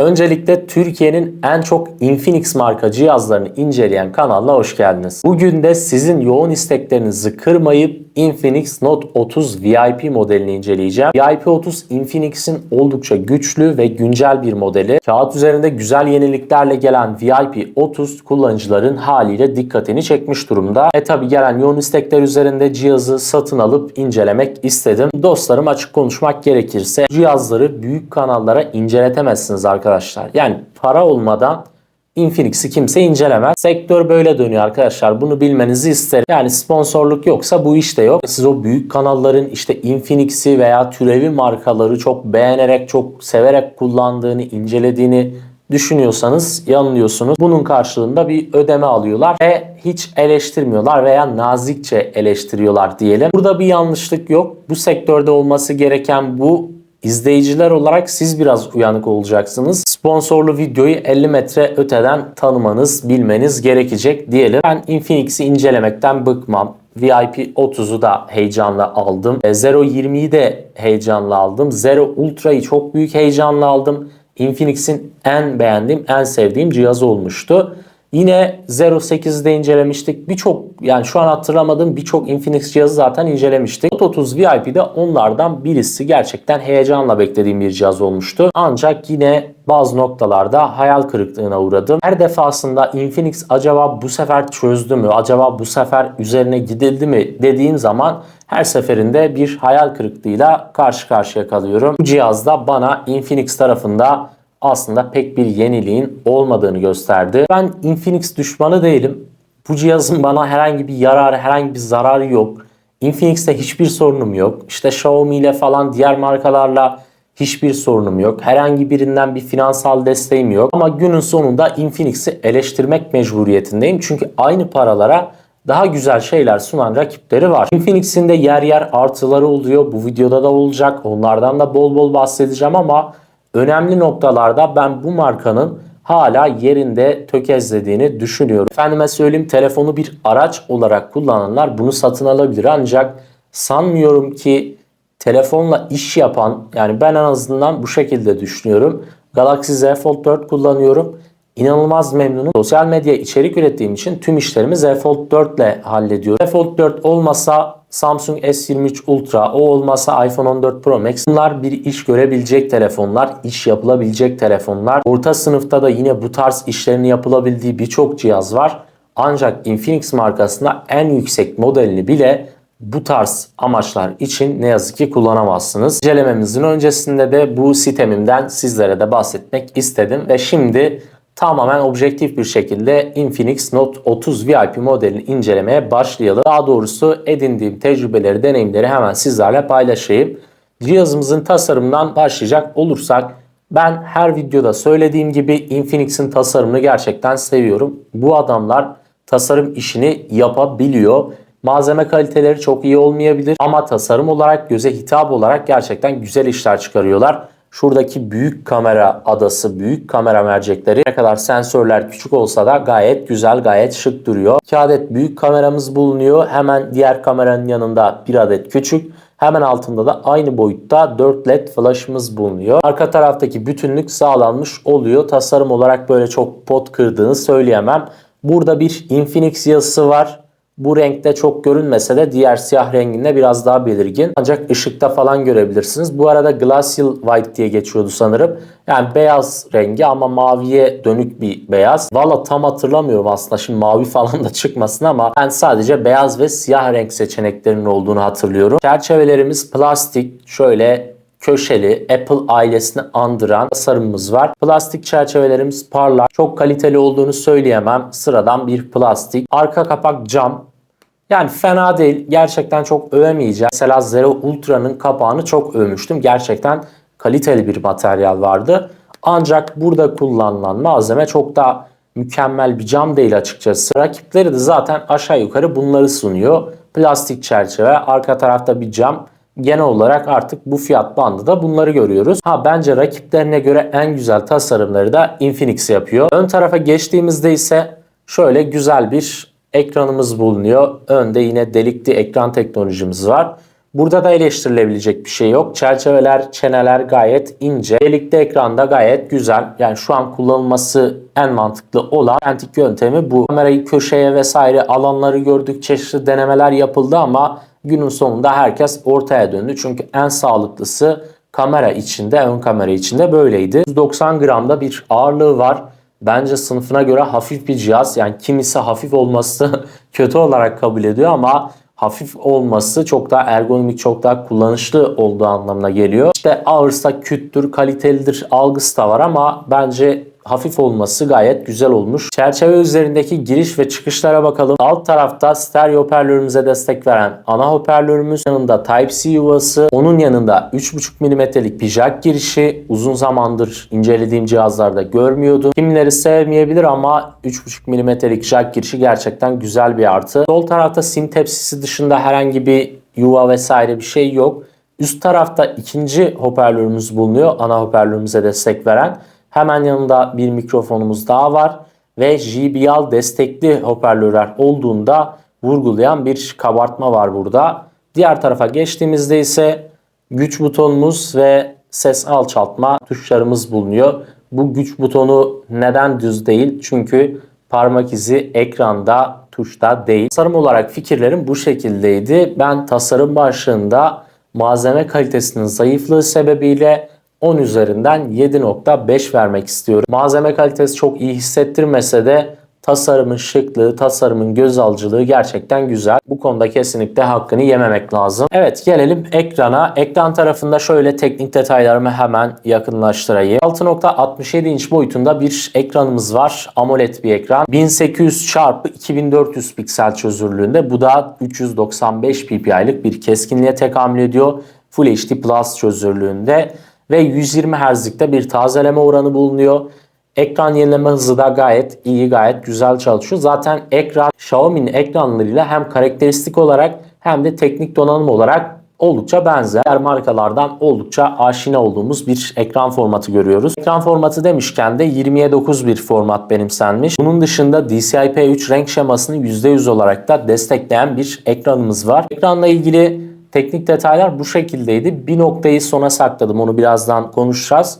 Öncelikle Türkiye'nin en çok Infinix marka cihazlarını inceleyen kanalına hoş geldiniz. Bugün de sizin yoğun isteklerinizi kırmayıp Infinix Note 30 VIP modelini inceleyeceğim. VIP 30 Infinix'in oldukça güçlü ve güncel bir modeli. Kağıt üzerinde güzel yeniliklerle gelen VIP 30 kullanıcıların haliyle dikkatini çekmiş durumda. E tabi gelen yoğun istekler üzerinde cihazı satın alıp incelemek istedim. Dostlarım açık konuşmak gerekirse cihazları büyük kanallara inceletemezsiniz arkadaşlar. Yani para olmadan Infinix'i kimse incelemez. Sektör böyle dönüyor arkadaşlar. Bunu bilmenizi isterim. Yani sponsorluk yoksa bu işte yok. Siz o büyük kanalların işte Infinix'i veya türevi markaları çok beğenerek, çok severek kullandığını, incelediğini düşünüyorsanız yanılıyorsunuz. Bunun karşılığında bir ödeme alıyorlar ve hiç eleştirmiyorlar veya nazikçe eleştiriyorlar diyelim. Burada bir yanlışlık yok. Bu sektörde olması gereken bu İzleyiciler olarak siz biraz uyanık olacaksınız. Sponsorlu videoyu 50 metre öteden tanımanız, bilmeniz gerekecek diyelim. Ben Infinix'i incelemekten bıkmam. VIP 30'u da heyecanla aldım. E, Zero 20'yi de heyecanla aldım. Zero Ultra'yı çok büyük heyecanla aldım. Infinix'in en beğendiğim, en sevdiğim cihazı olmuştu. Yine Zero 8'de incelemiştik. Birçok yani şu an hatırlamadığım birçok Infinix cihazı zaten incelemiştik. Note 30 VIP'de onlardan birisi gerçekten heyecanla beklediğim bir cihaz olmuştu. Ancak yine bazı noktalarda hayal kırıklığına uğradım. Her defasında Infinix acaba bu sefer çözdü mü? Acaba bu sefer üzerine gidildi mi dediğim zaman her seferinde bir hayal kırıklığıyla karşı karşıya kalıyorum. Bu cihazda bana Infinix tarafında aslında pek bir yeniliğin olmadığını gösterdi. Ben Infinix düşmanı değilim. Bu cihazın bana herhangi bir yararı, herhangi bir zararı yok. Infinix'te hiçbir sorunum yok. İşte Xiaomi ile falan diğer markalarla hiçbir sorunum yok. Herhangi birinden bir finansal desteğim yok. Ama günün sonunda Infinix'i eleştirmek mecburiyetindeyim. Çünkü aynı paralara daha güzel şeyler sunan rakipleri var. Infinix'in de yer yer artıları oluyor. Bu videoda da olacak. Onlardan da bol bol bahsedeceğim ama önemli noktalarda ben bu markanın hala yerinde tökezlediğini düşünüyorum. Efendime söyleyeyim telefonu bir araç olarak kullananlar bunu satın alabilir ancak sanmıyorum ki telefonla iş yapan yani ben en azından bu şekilde düşünüyorum. Galaxy Z Fold 4 kullanıyorum. İnanılmaz memnunum. Sosyal medya içerik ürettiğim için tüm işlerimi Z Fold 4 ile hallediyorum. Z Fold 4 olmasa Samsung S23 Ultra, o olmasa iPhone 14 Pro Max. Bunlar bir iş görebilecek telefonlar, iş yapılabilecek telefonlar. Orta sınıfta da yine bu tarz işlerin yapılabildiği birçok cihaz var. Ancak Infinix markasında en yüksek modelini bile bu tarz amaçlar için ne yazık ki kullanamazsınız. İncelememizin öncesinde de bu sitemimden sizlere de bahsetmek istedim ve şimdi tamamen objektif bir şekilde Infinix Note 30 VIP modelini incelemeye başlayalım. Daha doğrusu edindiğim tecrübeleri, deneyimleri hemen sizlerle paylaşayım. Cihazımızın tasarımından başlayacak olursak ben her videoda söylediğim gibi Infinix'in tasarımını gerçekten seviyorum. Bu adamlar tasarım işini yapabiliyor. Malzeme kaliteleri çok iyi olmayabilir ama tasarım olarak göze hitap olarak gerçekten güzel işler çıkarıyorlar. Şuradaki büyük kamera adası, büyük kamera mercekleri ne kadar sensörler küçük olsa da gayet güzel, gayet şık duruyor. 2 adet büyük kameramız bulunuyor. Hemen diğer kameranın yanında bir adet küçük. Hemen altında da aynı boyutta 4 led flash'ımız bulunuyor. Arka taraftaki bütünlük sağlanmış oluyor. Tasarım olarak böyle çok pot kırdığını söyleyemem. Burada bir Infinix yazısı var. Bu renkte çok görünmese de diğer siyah renginde biraz daha belirgin. Ancak ışıkta falan görebilirsiniz. Bu arada Glacial White diye geçiyordu sanırım. Yani beyaz rengi ama maviye dönük bir beyaz. Valla tam hatırlamıyorum aslında şimdi mavi falan da çıkmasın ama ben sadece beyaz ve siyah renk seçeneklerinin olduğunu hatırlıyorum. Çerçevelerimiz plastik. Şöyle köşeli Apple ailesini andıran tasarımımız var. Plastik çerçevelerimiz parlak. Çok kaliteli olduğunu söyleyemem. Sıradan bir plastik. Arka kapak cam. Yani fena değil. Gerçekten çok övemeyeceğim. Mesela Zero Ultra'nın kapağını çok övmüştüm. Gerçekten kaliteli bir materyal vardı. Ancak burada kullanılan malzeme çok da mükemmel bir cam değil açıkçası. Rakipleri de zaten aşağı yukarı bunları sunuyor. Plastik çerçeve, arka tarafta bir cam. Genel olarak artık bu fiyat bandı da bunları görüyoruz. Ha bence rakiplerine göre en güzel tasarımları da Infinix yapıyor. Ön tarafa geçtiğimizde ise şöyle güzel bir ekranımız bulunuyor. Önde yine delikli ekran teknolojimiz var. Burada da eleştirilebilecek bir şey yok. Çerçeveler, çeneler gayet ince. Delikli ekranda gayet güzel. Yani şu an kullanılması en mantıklı olan antik yöntemi bu. Kamerayı köşeye vesaire alanları gördük. Çeşitli denemeler yapıldı ama günün sonunda herkes ortaya döndü. Çünkü en sağlıklısı kamera içinde, ön kamera içinde böyleydi. 190 gramda bir ağırlığı var. Bence sınıfına göre hafif bir cihaz. Yani kimisi hafif olması kötü olarak kabul ediyor ama hafif olması çok daha ergonomik, çok daha kullanışlı olduğu anlamına geliyor. İşte ağırsa küttür, kalitelidir algısı da var ama bence hafif olması gayet güzel olmuş. Çerçeve üzerindeki giriş ve çıkışlara bakalım. Alt tarafta stereo hoparlörümüze destek veren ana hoparlörümüz yanında Type-C yuvası. Onun yanında 3.5 mm'lik bir jack girişi. Uzun zamandır incelediğim cihazlarda görmüyordum. Kimileri sevmeyebilir ama 3.5 mm'lik jack girişi gerçekten güzel bir artı. Sol tarafta sim tepsisi dışında herhangi bir yuva vesaire bir şey yok. Üst tarafta ikinci hoparlörümüz bulunuyor. Ana hoparlörümüze destek veren. Hemen yanında bir mikrofonumuz daha var ve JBL destekli hoparlörler olduğunda vurgulayan bir kabartma var burada. Diğer tarafa geçtiğimizde ise güç butonumuz ve ses alçaltma tuşlarımız bulunuyor. Bu güç butonu neden düz değil? Çünkü parmak izi ekranda tuşta değil. Tasarım olarak fikirlerim bu şekildeydi. Ben tasarım başlığında malzeme kalitesinin zayıflığı sebebiyle 10 üzerinden 7.5 vermek istiyorum. Malzeme kalitesi çok iyi hissettirmese de tasarımın şıklığı, tasarımın göz alıcılığı gerçekten güzel. Bu konuda kesinlikle hakkını yememek lazım. Evet gelelim ekrana. Ekran tarafında şöyle teknik detaylarımı hemen yakınlaştırayım. 6.67 inç boyutunda bir ekranımız var. AMOLED bir ekran. 1800 x 2400 piksel çözünürlüğünde. Bu da 395 ppi'lik bir keskinliğe tekamül ediyor. Full HD Plus çözünürlüğünde ve 120 Hz'likte bir tazeleme oranı bulunuyor. Ekran yenileme hızı da gayet iyi, gayet güzel çalışıyor. Zaten ekran Xiaomi'nin ekranlarıyla hem karakteristik olarak hem de teknik donanım olarak oldukça benzer. Diğer markalardan oldukça aşina olduğumuz bir ekran formatı görüyoruz. Ekran formatı demişken de 20'ye 9 bir format benimsenmiş. Bunun dışında DCI-P3 renk şemasını %100 olarak da destekleyen bir ekranımız var. Ekranla ilgili teknik detaylar bu şekildeydi. Bir noktayı sona sakladım. Onu birazdan konuşacağız.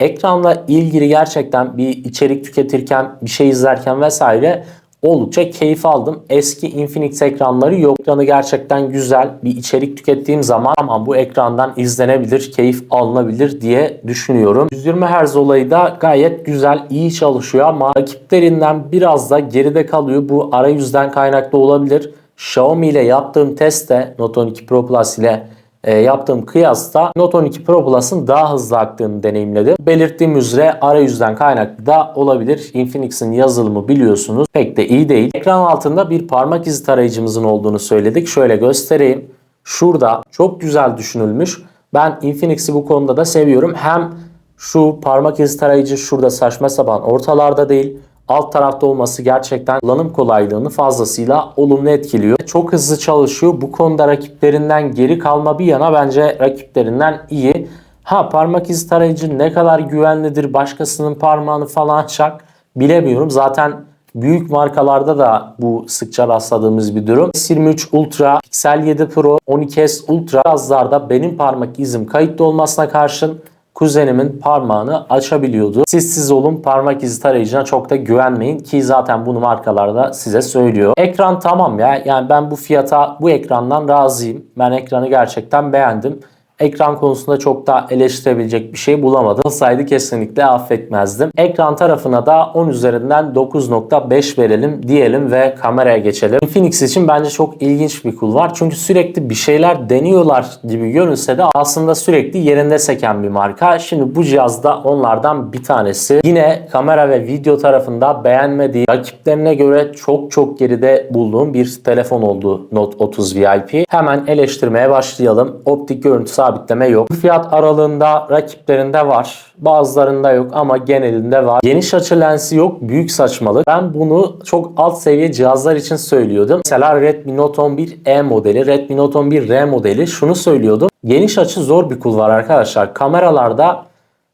Ekranla ilgili gerçekten bir içerik tüketirken, bir şey izlerken vesaire oldukça keyif aldım. Eski Infinix ekranları yok. Ekranı gerçekten güzel. Bir içerik tükettiğim zaman ama bu ekrandan izlenebilir, keyif alınabilir diye düşünüyorum. 120 Hz olayı da gayet güzel, iyi çalışıyor ama rakiplerinden biraz da geride kalıyor. Bu arayüzden kaynaklı olabilir. Xiaomi ile yaptığım testte Note 12 Pro Plus ile yaptığım kıyasta Note 12 Pro Plus'ın daha hızlı aktığını deneyimledim. Belirttiğim üzere arayüzden kaynaklı da olabilir. Infinix'in yazılımı biliyorsunuz pek de iyi değil. Ekran altında bir parmak izi tarayıcımızın olduğunu söyledik. Şöyle göstereyim. Şurada çok güzel düşünülmüş. Ben Infinix'i bu konuda da seviyorum. Hem şu parmak izi tarayıcı şurada saçma sapan ortalarda değil alt tarafta olması gerçekten kullanım kolaylığını fazlasıyla olumlu etkiliyor. Çok hızlı çalışıyor. Bu konuda rakiplerinden geri kalma bir yana bence rakiplerinden iyi. Ha parmak izi tarayıcı ne kadar güvenlidir başkasının parmağını falan çak bilemiyorum. Zaten büyük markalarda da bu sıkça rastladığımız bir durum. S23 Ultra, Pixel 7 Pro, 12S Ultra cihazlarda benim parmak izim kayıtlı olmasına karşın kuzenimin parmağını açabiliyordu. Siz siz olun parmak izi tarayıcına çok da güvenmeyin ki zaten bunu markalarda size söylüyor. Ekran tamam ya yani ben bu fiyata bu ekrandan razıyım. Ben ekranı gerçekten beğendim. Ekran konusunda çok da eleştirebilecek bir şey bulamadım. Olsaydı kesinlikle affetmezdim. Ekran tarafına da 10 üzerinden 9.5 verelim diyelim ve kameraya geçelim. Infinix için bence çok ilginç bir kul var. Çünkü sürekli bir şeyler deniyorlar gibi görünse de aslında sürekli yerinde seken bir marka. Şimdi bu cihazda onlardan bir tanesi. Yine kamera ve video tarafında beğenmediği, rakiplerine göre çok çok geride bulduğum bir telefon oldu Note 30 VIP. Hemen eleştirmeye başlayalım. Optik görüntü sabitleme yok. Fiyat aralığında rakiplerinde var. Bazılarında yok ama genelinde var. Geniş açı lensi yok. Büyük saçmalık. Ben bunu çok alt seviye cihazlar için söylüyordum. Mesela Redmi Note 11e modeli, Redmi Note 11R modeli şunu söylüyordum. Geniş açı zor bir kulvar arkadaşlar. Kameralarda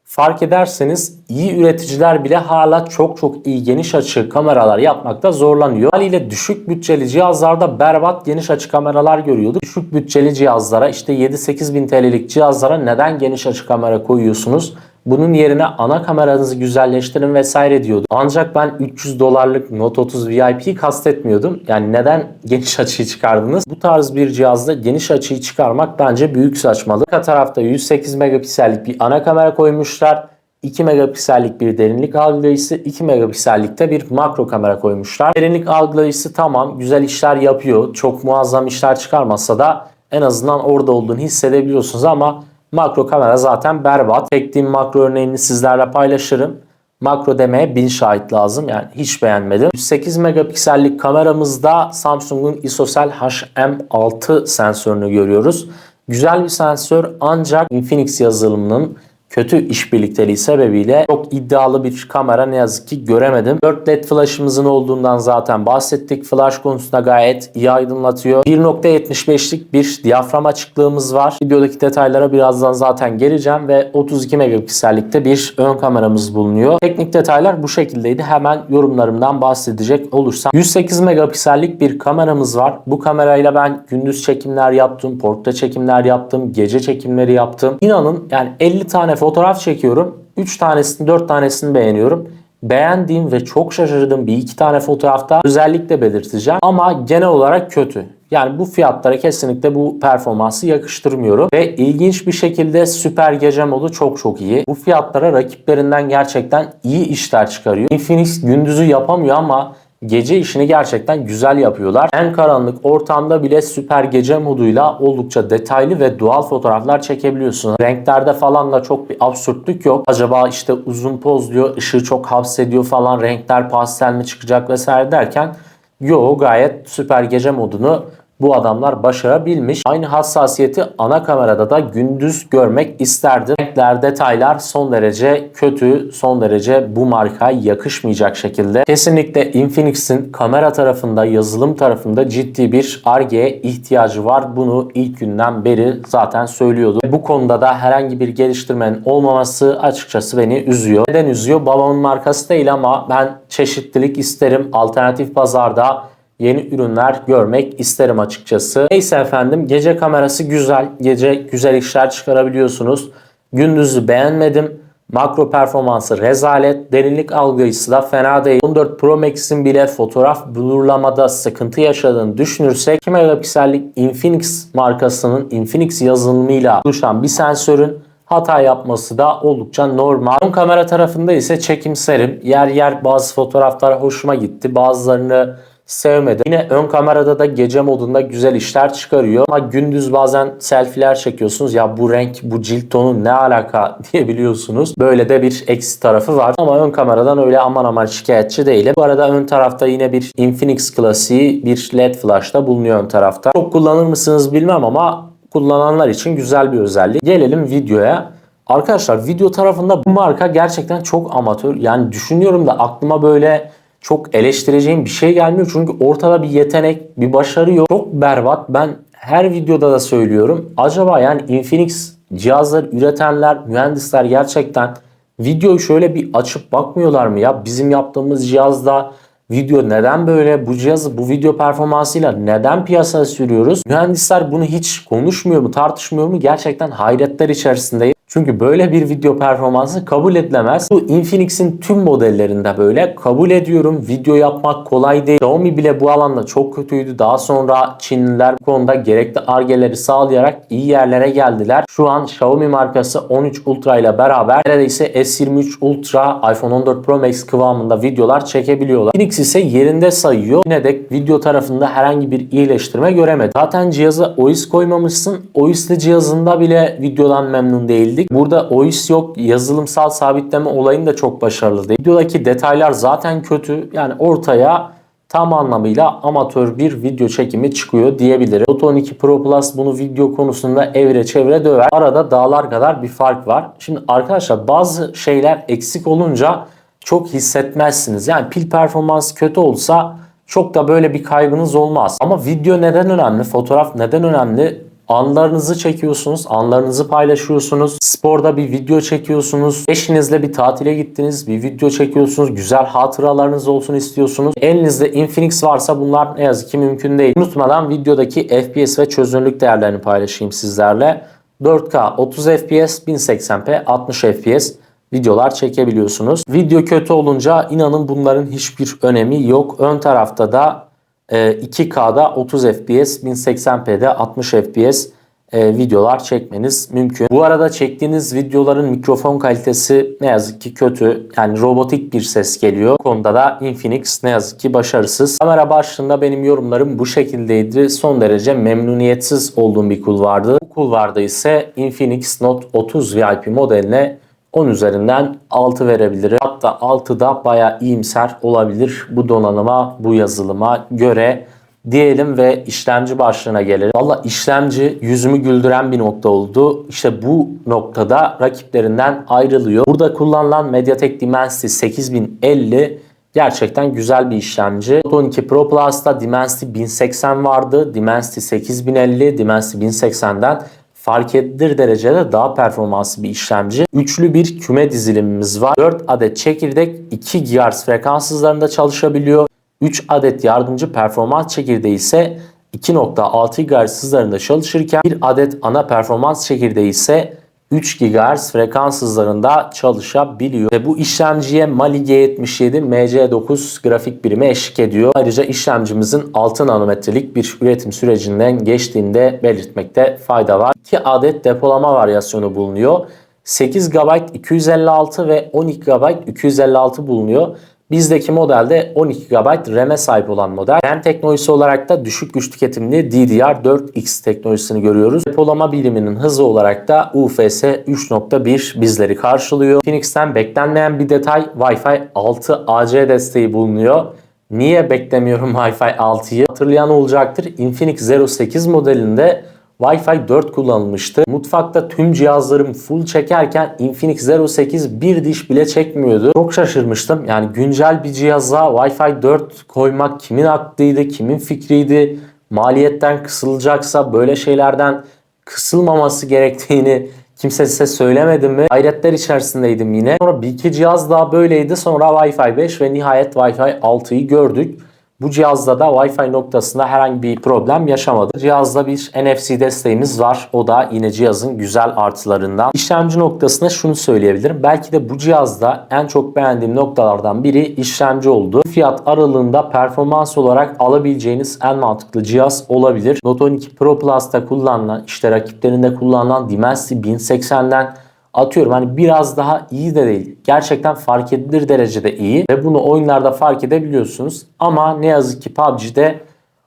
Fark ederseniz iyi üreticiler bile hala çok çok iyi geniş açı kameralar yapmakta zorlanıyor. Haliyle düşük bütçeli cihazlarda berbat geniş açı kameralar görüyorduk. Düşük bütçeli cihazlara işte 7-8 bin TL'lik cihazlara neden geniş açı kamera koyuyorsunuz? Bunun yerine ana kameranızı güzelleştirin vesaire diyordu. Ancak ben 300 dolarlık Note 30 VIP'yi kastetmiyordum. Yani neden geniş açıyı çıkardınız? Bu tarz bir cihazda geniş açıyı çıkarmak bence büyük saçmalık. Arka tarafta 108 megapiksellik bir ana kamera koymuşlar. 2 megapiksellik bir derinlik algılayıcısı, 2 megapiksellikte bir makro kamera koymuşlar. Derinlik algılayıcısı tamam güzel işler yapıyor. Çok muazzam işler çıkarmasa da en azından orada olduğunu hissedebiliyorsunuz ama Makro kamera zaten berbat. Çektiğim makro örneğini sizlerle paylaşırım. Makro demeye bin şahit lazım. Yani hiç beğenmedim. 108 megapiksellik kameramızda Samsung'un ISOCELL HM6 sensörünü görüyoruz. Güzel bir sensör ancak Infinix yazılımının kötü işbirlikteliği sebebiyle çok iddialı bir kamera ne yazık ki göremedim. 4 led flash'ımızın olduğundan zaten bahsettik. Flash konusunda gayet iyi aydınlatıyor. 1.75'lik bir diyafram açıklığımız var. Videodaki detaylara birazdan zaten geleceğim ve 32 megapiksellikte bir ön kameramız bulunuyor. Teknik detaylar bu şekildeydi. Hemen yorumlarımdan bahsedecek olursam. 108 megapiksellik bir kameramız var. Bu kamerayla ben gündüz çekimler yaptım, portre çekimler yaptım, gece çekimleri yaptım. İnanın yani 50 tane fotoğraf çekiyorum. 3 tanesini 4 tanesini beğeniyorum. Beğendiğim ve çok şaşırdığım bir iki tane fotoğrafta özellikle belirteceğim. Ama genel olarak kötü. Yani bu fiyatlara kesinlikle bu performansı yakıştırmıyorum. Ve ilginç bir şekilde süper gece modu çok çok iyi. Bu fiyatlara rakiplerinden gerçekten iyi işler çıkarıyor. Infinix gündüzü yapamıyor ama gece işini gerçekten güzel yapıyorlar. En karanlık ortamda bile süper gece moduyla oldukça detaylı ve doğal fotoğraflar çekebiliyorsunuz. Renklerde falan da çok bir absürtlük yok. Acaba işte uzun poz diyor, ışığı çok hapsediyor falan, renkler pastel mi çıkacak vesaire derken Yo gayet süper gece modunu bu adamlar başarabilmiş. Aynı hassasiyeti ana kamerada da gündüz görmek isterdim. Renkler, detaylar son derece kötü, son derece bu markaya yakışmayacak şekilde. Kesinlikle Infinix'in kamera tarafında, yazılım tarafında ciddi bir Ar-Ge'ye ihtiyacı var. Bunu ilk günden beri zaten söylüyordu. Bu konuda da herhangi bir geliştirmenin olmaması açıkçası beni üzüyor. Neden üzüyor? Babamın markası değil ama ben çeşitlilik isterim. Alternatif pazarda yeni ürünler görmek isterim açıkçası. Neyse efendim gece kamerası güzel. Gece güzel işler çıkarabiliyorsunuz. Gündüzü beğenmedim. Makro performansı rezalet. Derinlik algılayıcısı da fena değil. 14 Pro Max'in bile fotoğraf blurlamada sıkıntı yaşadığını düşünürsek 2 megapiksellik Infinix markasının Infinix yazılımıyla oluşan bir sensörün hata yapması da oldukça normal. Ön kamera tarafında ise çekimserim. Yer yer bazı fotoğraflar hoşuma gitti. Bazılarını sevmedim. Yine ön kamerada da gece modunda güzel işler çıkarıyor. Ama gündüz bazen selfie'ler çekiyorsunuz. Ya bu renk, bu cilt tonu ne alaka diyebiliyorsunuz. Böyle de bir eksi tarafı var. Ama ön kameradan öyle aman aman şikayetçi değilim. Bu arada ön tarafta yine bir Infinix klasiği bir LED flash da bulunuyor ön tarafta. Çok kullanır mısınız bilmem ama kullananlar için güzel bir özellik. Gelelim videoya. Arkadaşlar video tarafında bu marka gerçekten çok amatör. Yani düşünüyorum da aklıma böyle çok eleştireceğim bir şey gelmiyor. Çünkü ortada bir yetenek, bir başarı yok. Çok berbat. Ben her videoda da söylüyorum. Acaba yani Infinix cihazları üretenler, mühendisler gerçekten videoyu şöyle bir açıp bakmıyorlar mı ya? Bizim yaptığımız cihazda video neden böyle? Bu cihazı bu video performansıyla neden piyasaya sürüyoruz? Mühendisler bunu hiç konuşmuyor mu, tartışmıyor mu? Gerçekten hayretler içerisindeyim. Çünkü böyle bir video performansı kabul edilemez. Bu Infinix'in tüm modellerinde böyle. Kabul ediyorum video yapmak kolay değil. Xiaomi bile bu alanda çok kötüydü. Daha sonra Çinliler bu konuda gerekli argeleri sağlayarak iyi yerlere geldiler. Şu an Xiaomi markası 13 Ultra ile beraber neredeyse S23 Ultra iPhone 14 Pro Max kıvamında videolar çekebiliyorlar. Infinix ise yerinde sayıyor. Yine de video tarafında herhangi bir iyileştirme göremedim. Zaten cihaza OIS koymamışsın. OIS'li cihazında bile videodan memnun değildik bahsettik. Burada OIS yok. Yazılımsal sabitleme olayın da çok başarılı değil. Videodaki detaylar zaten kötü. Yani ortaya tam anlamıyla amatör bir video çekimi çıkıyor diyebilirim. Moto 12 Pro Plus bunu video konusunda evre çevre döver. Arada dağlar kadar bir fark var. Şimdi arkadaşlar bazı şeyler eksik olunca çok hissetmezsiniz. Yani pil performansı kötü olsa çok da böyle bir kaygınız olmaz. Ama video neden önemli? Fotoğraf neden önemli? Anlarınızı çekiyorsunuz, anlarınızı paylaşıyorsunuz. Sporda bir video çekiyorsunuz. Eşinizle bir tatile gittiniz, bir video çekiyorsunuz. Güzel hatıralarınız olsun istiyorsunuz. Elinizde Infinix varsa bunlar ne yazık ki mümkün değil. Unutmadan videodaki FPS ve çözünürlük değerlerini paylaşayım sizlerle. 4K 30 FPS, 1080p 60 FPS videolar çekebiliyorsunuz. Video kötü olunca inanın bunların hiçbir önemi yok. Ön tarafta da 2K'da 30 FPS, 1080p'de 60 FPS videolar çekmeniz mümkün. Bu arada çektiğiniz videoların mikrofon kalitesi ne yazık ki kötü. Yani robotik bir ses geliyor. Bu konuda da Infinix ne yazık ki başarısız. Kamera başlığında benim yorumlarım bu şekildeydi. Son derece memnuniyetsiz olduğum bir kulvardı. Bu kulvarda ise Infinix Note 30 VIP modeline 10 üzerinden 6 verebilirim. Hatta 6 da bayağı iyimser olabilir bu donanıma, bu yazılıma göre diyelim ve işlemci başlığına gelelim. Valla işlemci yüzümü güldüren bir nokta oldu. İşte bu noktada rakiplerinden ayrılıyor. Burada kullanılan MediaTek Dimensity 8050 gerçekten güzel bir işlemci. Note 12 Pro Plus'ta Dimensity 1080 vardı. Dimensity 8050, Dimensity 1080'den fark edilir derecede daha performanslı bir işlemci. Üçlü bir küme dizilimimiz var. 4 adet çekirdek 2 GHz frekans hızlarında çalışabiliyor. 3 adet yardımcı performans çekirdeği ise 2.6 GHz hızlarında çalışırken bir adet ana performans çekirdeği ise 3 GHz frekans hızlarında çalışabiliyor. Ve bu işlemciye Mali G77 MC9 grafik birimi eşlik ediyor. Ayrıca işlemcimizin 6 nanometrelik bir üretim sürecinden geçtiğinde belirtmekte fayda var. 2 adet depolama varyasyonu bulunuyor. 8 GB 256 ve 12 GB 256 bulunuyor. Bizdeki modelde 12 GB RAM'e sahip olan model. RAM teknolojisi olarak da düşük güç tüketimli DDR4X teknolojisini görüyoruz. Depolama biriminin hızı olarak da UFS 3.1 bizleri karşılıyor. Phoenix'ten beklenmeyen bir detay Wi-Fi 6 AC desteği bulunuyor. Niye beklemiyorum Wi-Fi 6'yı? Hatırlayan olacaktır. Infinix 08 modelinde Wi-Fi 4 kullanılmıştı. Mutfakta tüm cihazlarım full çekerken Infinix 08 bir diş bile çekmiyordu. Çok şaşırmıştım. Yani güncel bir cihaza Wi-Fi 4 koymak kimin aklıydı, kimin fikriydi? Maliyetten kısılacaksa böyle şeylerden kısılmaması gerektiğini kimse size söylemedi mi? Hayretler içerisindeydim yine. Sonra bir iki cihaz daha böyleydi. Sonra Wi-Fi 5 ve nihayet Wi-Fi 6'yı gördük. Bu cihazda da Wi-Fi noktasında herhangi bir problem yaşamadı. Cihazda bir NFC desteğimiz var. O da yine cihazın güzel artılarından. İşlemci noktasında şunu söyleyebilirim. Belki de bu cihazda en çok beğendiğim noktalardan biri işlemci oldu. Fiyat aralığında performans olarak alabileceğiniz en mantıklı cihaz olabilir. Note 12 Pro Plus'ta kullanılan, işte rakiplerinde kullanılan Dimensity 1080'den atıyorum hani biraz daha iyi de değil. Gerçekten fark edilir derecede iyi ve bunu oyunlarda fark edebiliyorsunuz. Ama ne yazık ki PUBG'de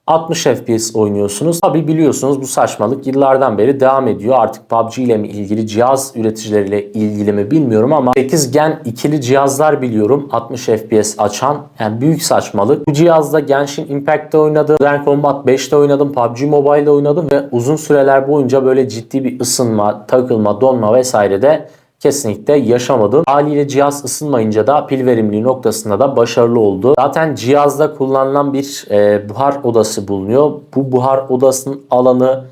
60 FPS oynuyorsunuz. Tabi biliyorsunuz bu saçmalık yıllardan beri devam ediyor. Artık PUBG ile mi ilgili cihaz üreticileriyle ilgili mi bilmiyorum ama 8 gen ikili cihazlar biliyorum 60 FPS açan. Yani büyük saçmalık. Bu cihazda Genshin Impact'te oynadım. Modern Combat 5'te oynadım. PUBG Mobile'de oynadım ve uzun süreler boyunca böyle ciddi bir ısınma, takılma, donma vesaire de kesinlikle yaşamadım. Haliyle cihaz ısınmayınca da pil verimliliği noktasında da başarılı oldu. Zaten cihazda kullanılan bir e, buhar odası bulunuyor. Bu buhar odasının alanı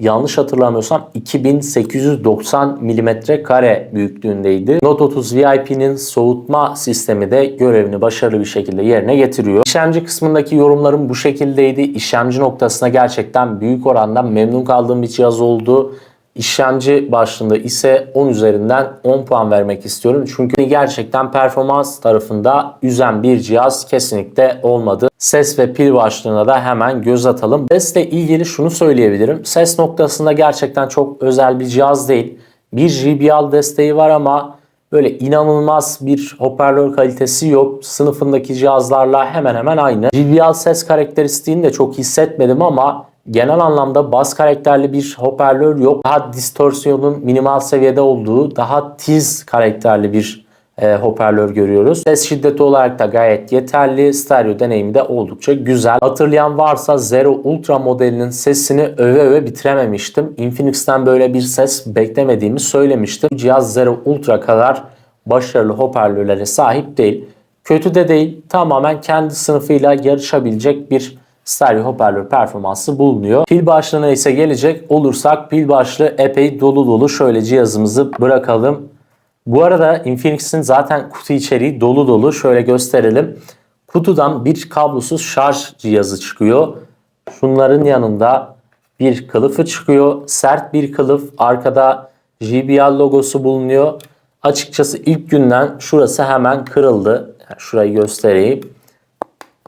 yanlış hatırlamıyorsam 2890 mm kare büyüklüğündeydi. Note 30 VIP'nin soğutma sistemi de görevini başarılı bir şekilde yerine getiriyor. İşlemci kısmındaki yorumlarım bu şekildeydi. İşlemci noktasına gerçekten büyük oranda memnun kaldığım bir cihaz oldu. İşlemci başlığında ise 10 üzerinden 10 puan vermek istiyorum. Çünkü gerçekten performans tarafında üzen bir cihaz kesinlikle olmadı. Ses ve pil başlığına da hemen göz atalım. Sesle ilgili şunu söyleyebilirim. Ses noktasında gerçekten çok özel bir cihaz değil. Bir JBL desteği var ama böyle inanılmaz bir hoparlör kalitesi yok. Sınıfındaki cihazlarla hemen hemen aynı. JBL ses karakteristiğini de çok hissetmedim ama genel anlamda bas karakterli bir hoparlör yok. Daha distorsiyonun minimal seviyede olduğu, daha tiz karakterli bir e, hoparlör görüyoruz. Ses şiddeti olarak da gayet yeterli. Stereo deneyimi de oldukça güzel. Hatırlayan varsa Zero Ultra modelinin sesini öve öve bitirememiştim. Infinix'ten böyle bir ses beklemediğimi söylemiştim. Bu cihaz Zero Ultra kadar başarılı hoparlörlere sahip değil. Kötü de değil. Tamamen kendi sınıfıyla yarışabilecek bir stereo hoparlör performansı bulunuyor. Pil başlığına ise gelecek olursak pil başlığı epey dolu dolu. Şöyle cihazımızı bırakalım. Bu arada Infinix'in zaten kutu içeriği dolu dolu. Şöyle gösterelim. Kutudan bir kablosuz şarj cihazı çıkıyor. Şunların yanında bir kılıfı çıkıyor. Sert bir kılıf. Arkada JBL logosu bulunuyor. Açıkçası ilk günden şurası hemen kırıldı. Yani şurayı göstereyim.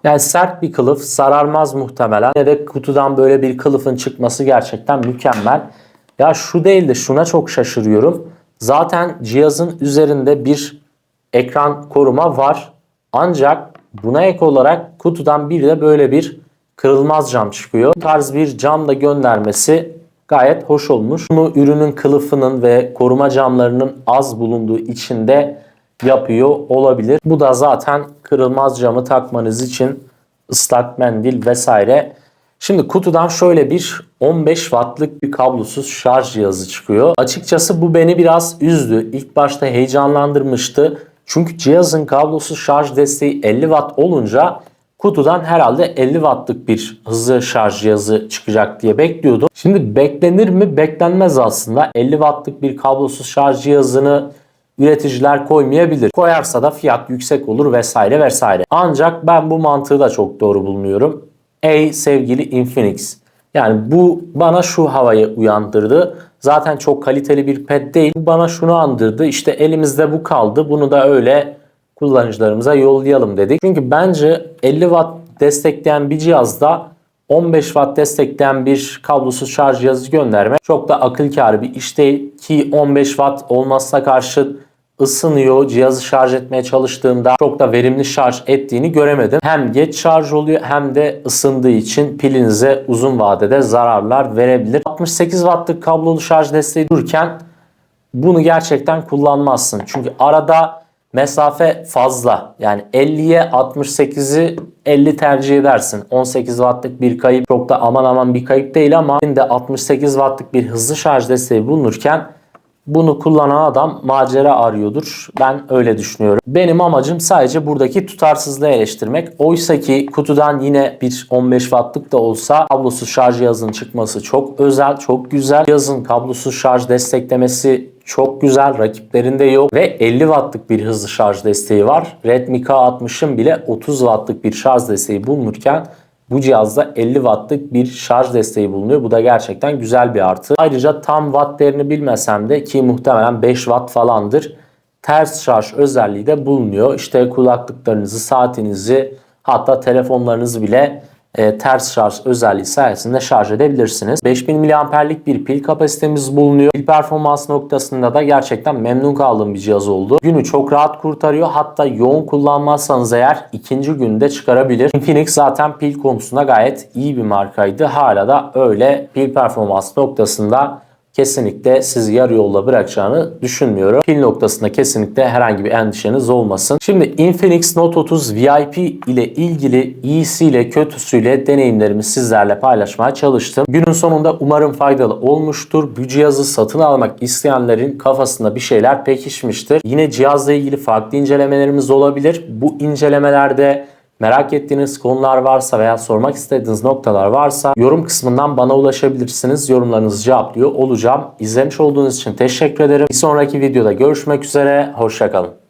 Yani sert bir kılıf sararmaz muhtemelen. Ne de kutudan böyle bir kılıfın çıkması gerçekten mükemmel. Ya şu değil de şuna çok şaşırıyorum. Zaten cihazın üzerinde bir ekran koruma var. Ancak buna ek olarak kutudan bir de böyle bir kırılmaz cam çıkıyor. Bu tarz bir cam da göndermesi gayet hoş olmuş. Bunu ürünün kılıfının ve koruma camlarının az bulunduğu içinde yapıyor olabilir. Bu da zaten kırılmaz camı takmanız için ıslak mendil vesaire. Şimdi kutudan şöyle bir 15 wattlık bir kablosuz şarj cihazı çıkıyor. Açıkçası bu beni biraz üzdü. İlk başta heyecanlandırmıştı. Çünkü cihazın kablosuz şarj desteği 50 watt olunca kutudan herhalde 50 wattlık bir hızlı şarj cihazı çıkacak diye bekliyordum. Şimdi beklenir mi? Beklenmez aslında. 50 wattlık bir kablosuz şarj cihazını üreticiler koymayabilir. Koyarsa da fiyat yüksek olur vesaire vesaire. Ancak ben bu mantığı da çok doğru bulmuyorum. Ey sevgili Infinix. Yani bu bana şu havayı uyandırdı. Zaten çok kaliteli bir pet değil. Bu bana şunu andırdı. İşte elimizde bu kaldı. Bunu da öyle kullanıcılarımıza yollayalım dedik. Çünkü bence 50 watt destekleyen bir cihazda 15 watt destekleyen bir kablosuz şarj cihazı göndermek çok da akıl kârı bir iş değil ki 15 watt olmasına karşı ısınıyor. Cihazı şarj etmeye çalıştığımda çok da verimli şarj ettiğini göremedim. Hem geç şarj oluyor hem de ısındığı için pilinize uzun vadede zararlar verebilir. 68 wattlık kablolu şarj desteği dururken bunu gerçekten kullanmazsın. Çünkü arada mesafe fazla. Yani 50'ye 68'i 50 tercih edersin. 18 wattlık bir kayıp çok da aman aman bir kayıp değil ama şimdi 68 wattlık bir hızlı şarj desteği bulunurken bunu kullanan adam macera arıyordur. Ben öyle düşünüyorum. Benim amacım sadece buradaki tutarsızlığı eleştirmek. Oysa ki kutudan yine bir 15 wattlık da olsa kablosuz şarj cihazının çıkması çok özel, çok güzel. Cihazın kablosuz şarj desteklemesi çok güzel. Rakiplerinde yok. Ve 50 wattlık bir hızlı şarj desteği var. Redmi K60'ın bile 30 wattlık bir şarj desteği bulunurken bu cihazda 50 wattlık bir şarj desteği bulunuyor. Bu da gerçekten güzel bir artı. Ayrıca tam watt değerini bilmesem de ki muhtemelen 5 watt falandır. Ters şarj özelliği de bulunuyor. İşte kulaklıklarınızı, saatinizi hatta telefonlarınızı bile e, ters şarj özelliği sayesinde şarj edebilirsiniz. 5000 mAh'lik bir pil kapasitemiz bulunuyor. Pil performans noktasında da gerçekten memnun kaldığım bir cihaz oldu. Günü çok rahat kurtarıyor. Hatta yoğun kullanmazsanız eğer ikinci günde çıkarabilir. Infinix zaten pil konusunda gayet iyi bir markaydı. Hala da öyle pil performans noktasında kesinlikle sizi yarı yolda bırakacağını düşünmüyorum. Pil noktasında kesinlikle herhangi bir endişeniz olmasın. Şimdi Infinix Note 30 VIP ile ilgili iyisiyle kötüsüyle deneyimlerimi sizlerle paylaşmaya çalıştım. Günün sonunda umarım faydalı olmuştur. Bu cihazı satın almak isteyenlerin kafasında bir şeyler pekişmiştir. Yine cihazla ilgili farklı incelemelerimiz olabilir. Bu incelemelerde Merak ettiğiniz konular varsa veya sormak istediğiniz noktalar varsa yorum kısmından bana ulaşabilirsiniz. Yorumlarınızı cevaplıyor olacağım. İzlemiş olduğunuz için teşekkür ederim. Bir sonraki videoda görüşmek üzere. Hoşçakalın.